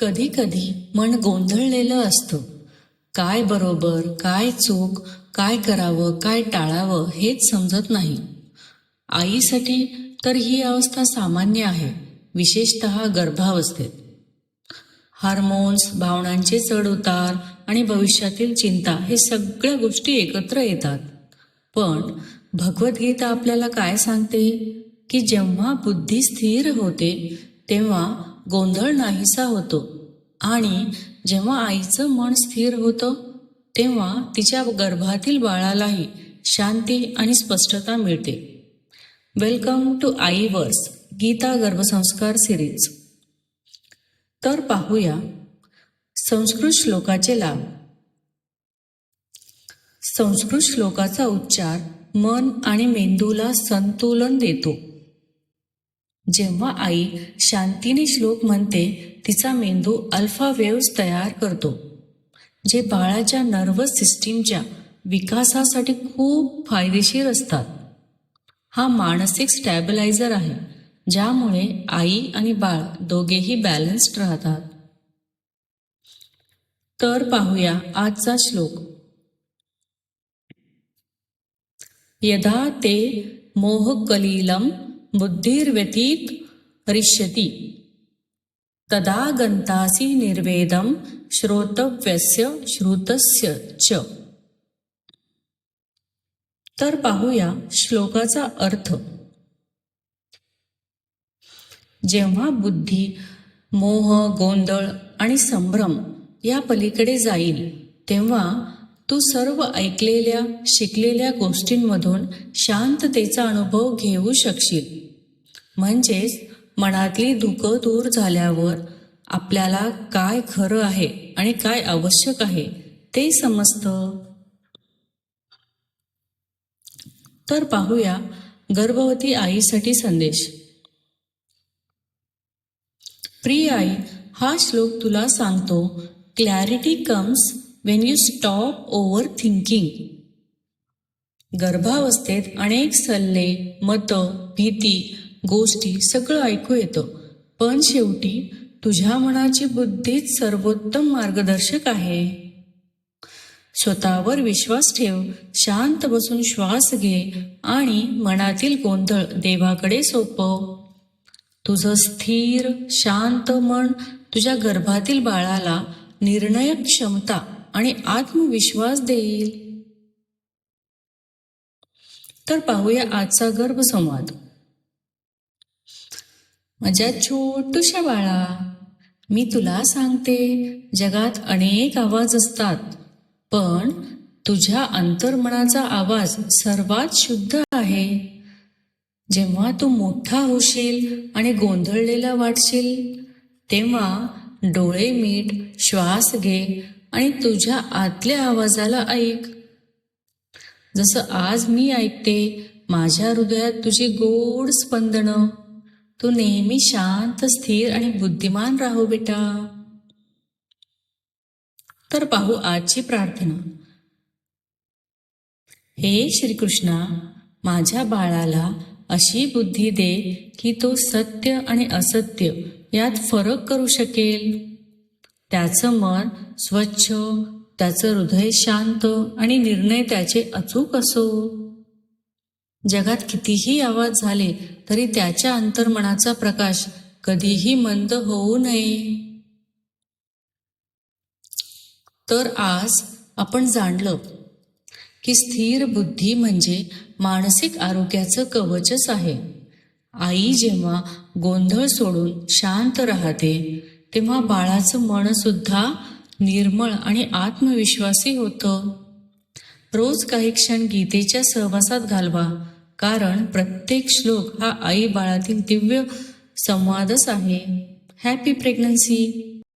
कधी कधी मन गोंधळलेलं असतं. काय बरोबर काय चूक काय करावं काय टाळावं हेच समजत नाही. आईसाठी तर ही अवस्था सामान्य आहे विशेषत गर्भावस्थेत. हार्मोन्स भावनांचे चढ उतार आणि भविष्यातील चिंता हे सगळ्या गोष्टी एकत्र येतात. पण भगवद्गीता आपल्याला काय सांगते? की जेव्हा बुद्धी स्थिर होते तेव्हा गोंधळ नाहीसा होतो. आणि जेव्हा आईचं मन स्थिर होतं तेव्हा तिच्या गर्भातील बाळालाही शांती आणि स्पष्टता मिळते. Welcome to I verse Gita Garbhasanskar series. तर पाहूया संस्कृत श्लोकाचे लाभ. संस्कृत श्लोकाचा उच्चार मन आणि मेंदूला संतुलन देतो. जेव्हा आई शांतीने श्लोक म्हणते तिचा मेंदू अल्फा वेव्स तयार करतो. जे बाळाच्या नर्वस सिस्टीमच्या विकासासाठी खूप फायदेशीर असतात. हा मानसिक स्टॅबिलायझर आहे ज्यामुळे आई आणि बाळ दोघेही बॅलन्स्ड राहतात. तर पाहूया आजचा श्लोक. यदा ते मोहकलीलम बुद्धिर्व्यतीत रिष्यति तदा गंतासी निर्वेदम श्रोतव्यस्य श्रुतस्य च। तर पाहूया श्लोकाचा अर्थ। जेव्हा बुद्धी मोह गोंधळ आणि संभ्रम या पलीकडे जाईल तेव्हा तू सर्व ऐकलेल्या शिकलेल्या गोष्टींमधून शांततेचा अनुभव घेऊ शकशील. म्हणजेच मनातली दुःखं दूर झाल्यावर आपल्याला काय खरं आहे आणि काय आवश्यक आहे ते समजतं. तर पाहूया गर्भवती आईसाठी संदेश. प्रिय आई हा श्लोक तुला सांगतो clarity comes when you stop over thinking गर्भावस्थेत अनेक सल्ले मतं भीती गोष्टी सगळं ऐकू येतं. पण शेवटी तुझ्या मनाची बुद्धीच सर्वोत्तम मार्गदर्शक आहे. स्वतःवर विश्वास ठेव शांत बसून श्वास घे आणि मनातील गोंधळ देवाकडे सोपव. तुझं स्थिर शांत मन तुझ्या गर्भातील बाळाला निर्णय क्षमता आणि आत्मविश्वास देईल. तर पाहूया आजचा गर्भसंवाद. माझ्या छोटूशा बाळा मी तुला सांगते जगात अनेक आवाज असतात पण तुझ्या अंतर्मनाचा आवाज सर्वात शुद्ध आहे. जेव्हा तू मोठा होशील आणि गोंधळलेला वाटशील तेव्हा डोळे मीट श्वास घे आणि तुझ्या आतल्या आवाजाला ऐक. जसं आज मी ऐकते माझ्या हृदयात तुझी गोड स्पंदनं. तू नेहमी शांत स्थिर आणि बुद्धिमान राहू बेटा. तर पाहू आजची प्रार्थना. हे श्रीकृष्णा माझ्या बाळाला अशी बुद्धी दे की तो सत्य आणि असत्य यात फरक करू शकेल. त्याचं मन स्वच्छ त्याचं हृदय शांत आणि निर्णय त्याचे अचूक असो. जगात कितीही आवाज झाले तरी त्याच्या अंतर्मनाचा प्रकाश कधीही मंद होऊ नये. तर आज आपण जाणलं की स्थिर बुद्धी म्हणजे मानसिक आरोग्याचं कवचच आहे. आई जेव्हा गोंधळ सोडून शांत राहते तेव्हा बाळाचं मन सुद्धा निर्मळ आणि आत्मविश्वासी होतं. रोज काही क्षण गीतेच्या सहवासात घालवा कारण प्रत्येक श्लोक हा आई बाळातील दिव्य संवादच आहे. Happy pregnancy